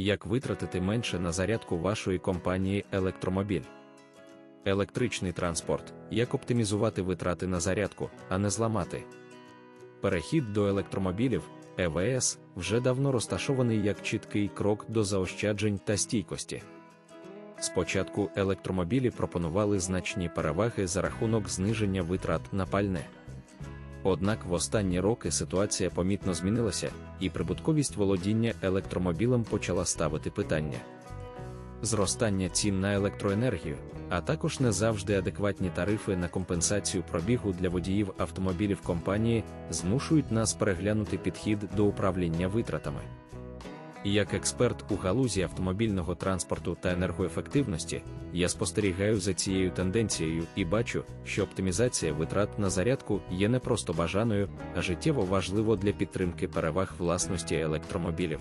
Як витратити менше на зарядку вашої компанії електромобіль? Електричний транспорт. Як оптимізувати витрати на зарядку, а не зламати? Перехід до електромобілів ЕВС вже давно розташований як чіткий крок до заощаджень та стійкості. Спочатку електромобілі пропонували значні переваги за рахунок зниження витрат на пальне. Однак в останні роки ситуація помітно змінилася, і прибутковість володіння електромобілем почала ставити питання. Зростання цін на електроенергію, а також не завжди адекватні тарифи на компенсацію пробігу для водіїв автомобілів компанії змушують нас переглянути підхід до управління витратами. Як експерт у галузі автомобільного транспорту та енергоефективності, я спостерігаю за цією тенденцією і бачу, що оптимізація витрат на зарядку є не просто бажаною, а життєво важливо для підтримки переваг власності електромобілів.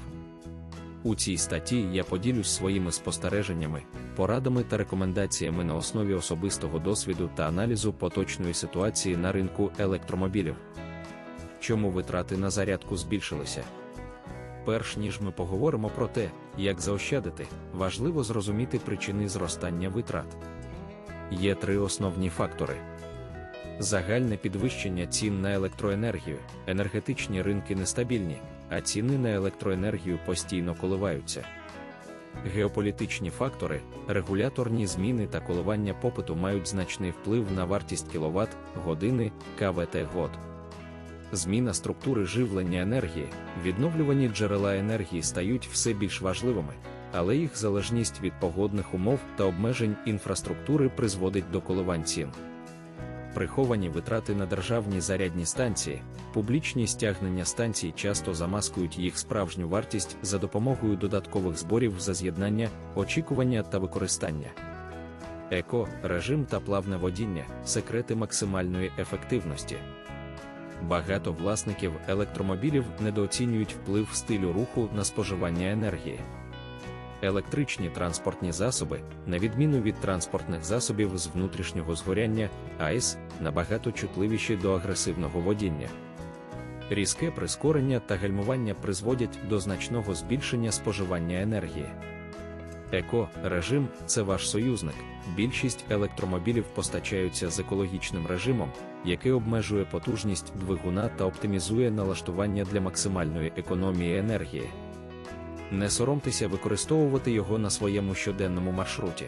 У цій статті я поділюсь своїми спостереженнями, порадами та рекомендаціями на основі особистого досвіду та аналізу поточної ситуації на ринку електромобілів. Чому витрати на зарядку збільшилися? Перш ніж ми поговоримо про те, як заощадити, важливо зрозуміти причини зростання витрат. Є три основні фактори: загальне підвищення цін на електроенергію, енергетичні ринки нестабільні, а ціни на електроенергію постійно коливаються. Геополітичні фактори, регуляторні зміни та коливання попиту мають значний вплив на вартість кіловат, години, КВТ год. Зміна структури живлення енергії, відновлювані джерела енергії стають все більш важливими, але їх залежність від погодних умов та обмежень інфраструктури призводить до коливань цін. Приховані витрати на державні зарядні станції, публічні стягнення станцій часто замаскують їх справжню вартість за допомогою додаткових зборів за з'єднання, очікування та використання. Еко, режим та плавне водіння секрети максимальної ефективності. Багато власників електромобілів недооцінюють вплив стилю руху на споживання енергії. Електричні транспортні засоби, на відміну від транспортних засобів з внутрішнього згоряння, АЕС, набагато чутливіші до агресивного водіння. Різке прискорення та гальмування призводять до значного збільшення споживання енергії. Еко режим це ваш союзник. Більшість електромобілів постачаються з екологічним режимом, який обмежує потужність двигуна та оптимізує налаштування для максимальної економії енергії. Не соромтеся використовувати його на своєму щоденному маршруті.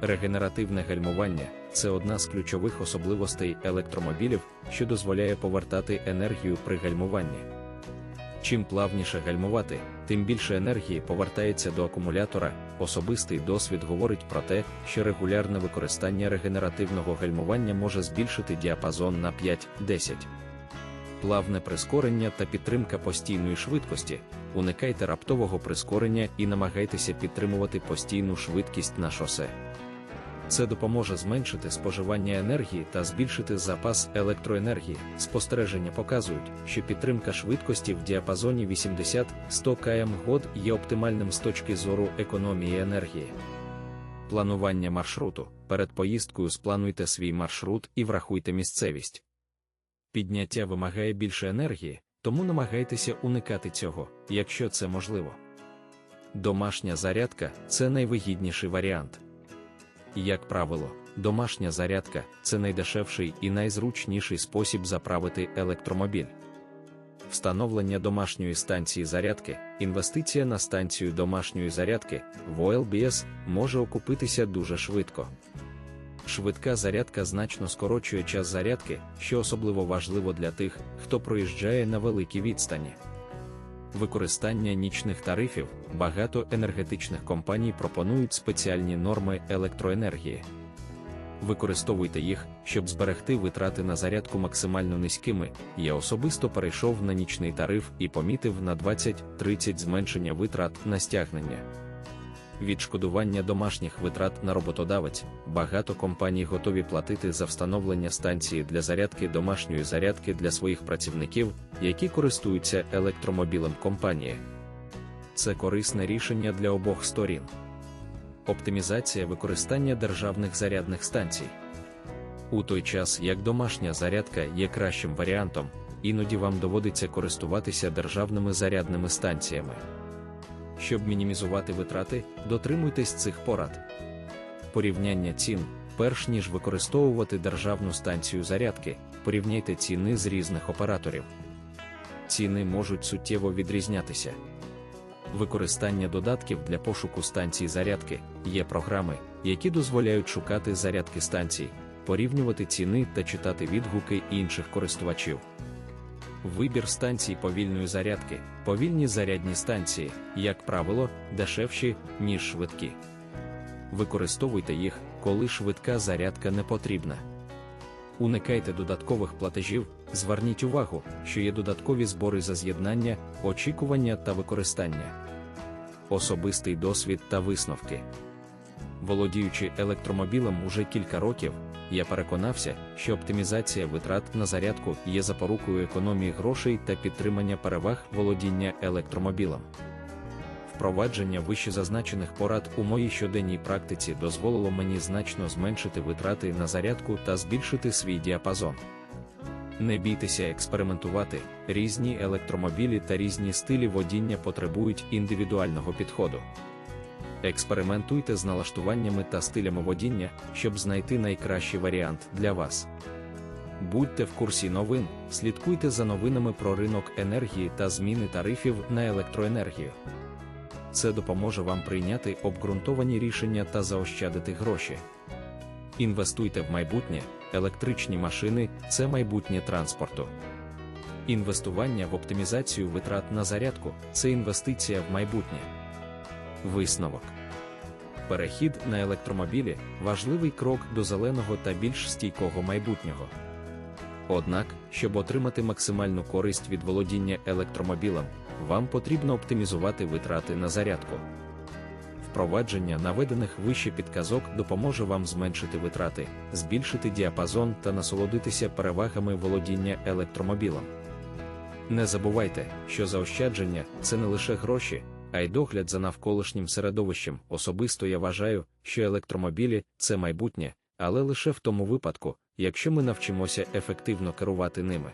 Регенеративне гальмування це одна з ключових особливостей електромобілів, що дозволяє повертати енергію при гальмуванні. Чим плавніше гальмувати, тим більше енергії повертається до акумулятора. Особистий досвід говорить про те, що регулярне використання регенеративного гальмування може збільшити діапазон на 5-10. Плавне прискорення та підтримка постійної швидкості. Уникайте раптового прискорення і намагайтеся підтримувати постійну швидкість на шосе. Це допоможе зменшити споживання енергії та збільшити запас електроенергії. Спостереження показують, що підтримка швидкості в діапазоні 80-100 км год є оптимальним з точки зору економії енергії. Планування маршруту. Перед поїздкою сплануйте свій маршрут і врахуйте місцевість. Підняття вимагає більше енергії, тому намагайтеся уникати цього, якщо це можливо. Домашня зарядка це найвигідніший варіант. Як правило, домашня зарядка це найдешевший і найзручніший спосіб заправити електромобіль. Встановлення домашньої станції зарядки, інвестиція на станцію домашньої зарядки в OLBS може окупитися дуже швидко. Швидка зарядка значно скорочує час зарядки, що особливо важливо для тих, хто проїжджає на великій відстані. Використання нічних тарифів багато енергетичних компаній пропонують спеціальні норми електроенергії. Використовуйте їх, щоб зберегти витрати на зарядку максимально низькими. Я особисто перейшов на нічний тариф і помітив на 20-30 зменшення витрат на стягнення. Відшкодування домашніх витрат на роботодавець. Багато компаній готові платити за встановлення станції для зарядки домашньої зарядки для своїх працівників, які користуються електромобілем компанії. Це корисне рішення для обох сторін. Оптимізація використання державних зарядних станцій. У той час як домашня зарядка є кращим варіантом, іноді вам доводиться користуватися державними зарядними станціями. Щоб мінімізувати витрати, дотримуйтесь цих порад. Порівняння цін. Перш ніж використовувати державну станцію зарядки, порівняйте ціни з різних операторів. Ціни можуть суттєво відрізнятися. Використання додатків для пошуку станцій зарядки є програми, які дозволяють шукати зарядки станцій, порівнювати ціни та читати відгуки інших користувачів. Вибір станцій повільної зарядки, повільні зарядні станції, як правило, дешевші, ніж швидкі. Використовуйте їх, коли швидка зарядка не потрібна. Уникайте додаткових платежів, зверніть увагу, що є додаткові збори за з'єднання, очікування та використання. Особистий досвід та висновки. Володіючи електромобілем уже кілька років, я переконався, що оптимізація витрат на зарядку є запорукою економії грошей та підтримання переваг володіння електромобілем. Впровадження вищезазначених порад у моїй щоденній практиці дозволило мені значно зменшити витрати на зарядку та збільшити свій діапазон. Не бійтеся експериментувати, різні електромобілі та різні стилі водіння потребують індивідуального підходу. Експериментуйте з налаштуваннями та стилями водіння, щоб знайти найкращий варіант для вас. Будьте в курсі новин, слідкуйте за новинами про ринок енергії та зміни тарифів на електроенергію. Це допоможе вам прийняти обґрунтовані рішення та заощадити гроші. Інвестуйте в майбутнє, електричні машини це майбутнє транспорту. Інвестування в оптимізацію витрат на зарядку це інвестиція в майбутнє. Висновок. Перехід на електромобілі важливий крок до зеленого та більш стійкого майбутнього. Однак, щоб отримати максимальну користь від володіння електромобілем, вам потрібно оптимізувати витрати на зарядку. Впровадження наведених вище підказок допоможе вам зменшити витрати, збільшити діапазон та насолодитися перевагами володіння електромобілем. Не забувайте, що заощадження це не лише гроші, а й догляд за навколишнім середовищем. Особисто я вважаю, що електромобілі це майбутнє, але лише в тому випадку, якщо ми навчимося ефективно керувати ними.